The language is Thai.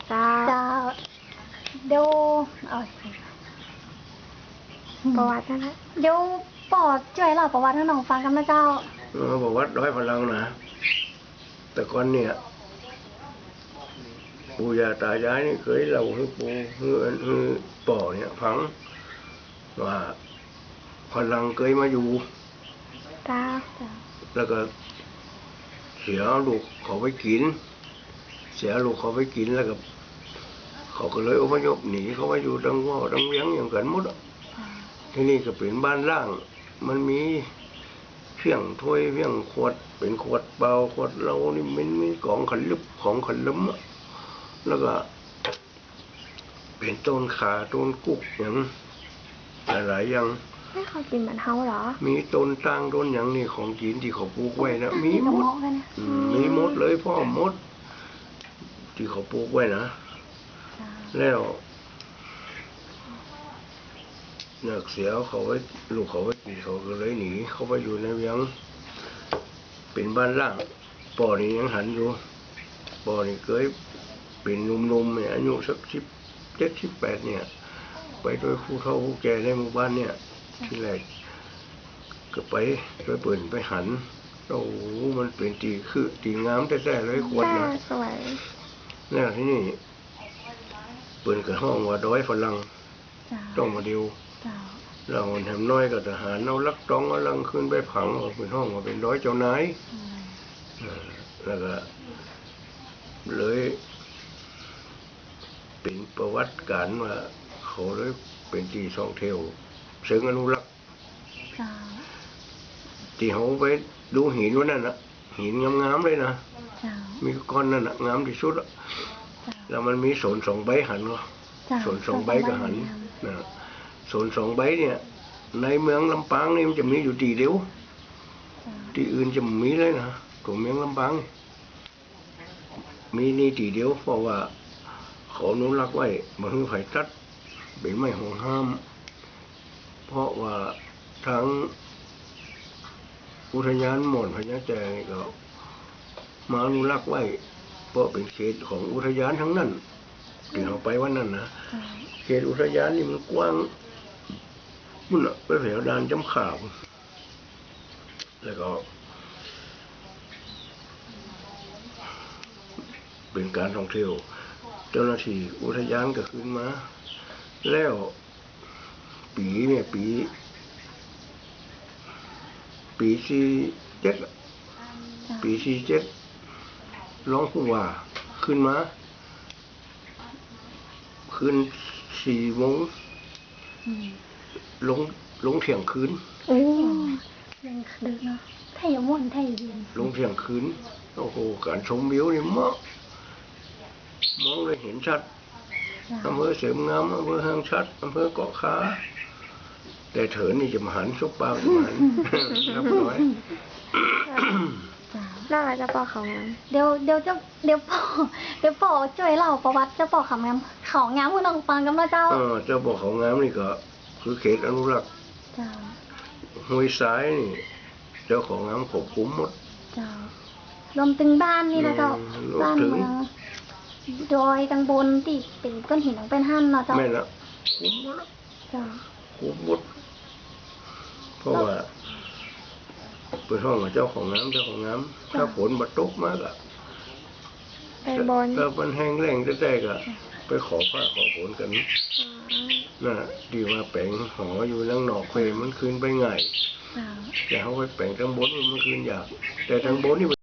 ดิอ่าเจ้าเจ้าเดี๋ยวเอาประวัตินั่นแหละเดี๋ยวปอช่วยเล่าประวัติให้น้องฟังกันนะเจ้าเออบอกวัดร้อยพลังนะแต่ก่อนเนี่ยปู่ย่าตายายนี่เคยเล่าให้ปู่ให้ให้ป่อเนี่ยฟังว่าพลังเคยมาอยู่เจ้าแล้วก็เสียลูกเขาไปกิน เสียลูกเขาไปกินแล้วก็ เขาก็เลยอพยพหนีเขามาอยู่ดังว่าดังเวียงอย่างกันหมดอะที่นี่ก็เป็นบ้านล่าง มันมีเพียงถ้วยเพียงขวด เป็นขวดเปล่าขวดเรานี่มันมีของขันลึบของขันล้มอะแล้วก็ เป็นต้นขาต้นกุกอย่างหลายๆอย่างไม่เขากินเหมือนเฮาเหรอ มีต้นตั้งต้นอย่างนี่ของกินที่เขาปลูกไว้นะ มีมีหกระมเหดมาะกันนะอืมมีหมดเลยพ่อหมด ที่เขาปลูกไว้นะ แล้วเนือกเสียเขาไว้ลูกเขาไว้กินเขาก็เลยหนี เขาไปอยู่ในเวียง เป็นบ้านล่างปอนี่ยังหันอยู่ปอนี่เคยเป็นหนุ่มๆเนี่ยอายุสักสิบเจ็ดสิบแปดเนี่ย ไปโดยครูเท่าครูแก่ในหมู่บ้านเนี่ย ที่แรกก็ไปไปเปิ่นไปหันโอ้โหมันเป็นตีคือตีงามแท้ๆเลยควรจ้านะสวยแล้วที่นี่ เปิ่นกับห้องว่าด้อยฝรั่งเจ้าต้องมาดิวเจ้าเราแถมน้อยกับทหารเอาลักต้องเอาลังขึ้นไปผังออกเป็นห้องว่าเป็นร้อยเจ้านายเออแล้วก็เลยเป็นประวัติการว่าเขาเลยเป็นตีสองเทวเชิงอนุรักษ์เจ้าที่เขาไปดูหินว่านั่นนะหินงามๆเลยนะเจ้ามีก้อนนั่นนะงามที่สุดอะเจ้า แล้วมันมีโสนสองใบหันเนาะเจ้าโสนสองใบก็หันนะโสนสองใบเนี่ย ในเมืองลำปางนี่มันจะมีอยู่ตีเดียวเจ้าที่อื่นจะไม่มีเลยนะตัวเมืองลำปางมีนี่ตีเดียวเพราะว่าเขาอนุรักษ์ไว้มาให้ไผ่ตัดเป็นไม้ห่วงห้าม เพราะว่าทางอุทยานหม่อนพญาแจนี่ก็มาอนุรักษ์ไว้ เพราะเป็นเขตของอุทยานทั้งนั้นที่เราไปวันนั้นนะเจ้าเขตอุทยานนี่มันกว้างมุ่นอะไปแถวดานจำข่าว แล้วก็ เป็นการท่องเที่ยว เจ้าหน้าที่อุทยานก็ขึ้นมา แล้วปีเนี่ยปี ปีสี่เจ็ดอะปีสี่เจ็ด ร้องผู้ว่า ขึ้นมาขึ้นสี่โมงอืมลงลงเที่ยงคืนโอ้ยังดึกเนาะไทยม่วนไทยเย็นลงเที่ยงคืนโอ้โหการชมวิวนี่เหมาะมองเลยเห็นชัดเจ้าอำเภอเสริมงามอำเภอห้างชัดอำเภอเกาะขาแต่เถินนี่จะมาหันซุปปากมาหันเรียบร้อย เจ้าน่าจะปอเขางั้นเดี๋ยวเดี๋ยวจะเดี๋ยวปอเดี๋ยวปอช่วยเล่าประวัติเจ้าปอคำงามเขางามให้น้องฟังกันนะเจ้าเออเจ้าบอกเขางามนี่ก็คือเขตอนุรักษ์เจ้าห้วยซ้ายนี่ เจ้าของงามควบคุ้มหมดเจ้ารวมถึงบ้านนี่นะเจ้าบ้านเมืองดอยตังบนที่เป็นก้อนหินของเป็นหั่นเนาะเจ้าแม่ละคุ้มหมดเจ้าคุ้มหมดเพราะว่า เป็นห้องของเจ้าของน้ำเจ้าของน้ำถ้าฝนมาตกมากอะไปบนถ้ามันแห้งแล้งแต่ๆก็ไปขอผ้าขอฝนกันอ๋อน่ะดีว่าแปลงหออยู่นั่งนอกเพมันคืนไปง่ายเจ้าแต่เขาไปแปลงทางบนมันคืนยาก แต่ทางบนนี่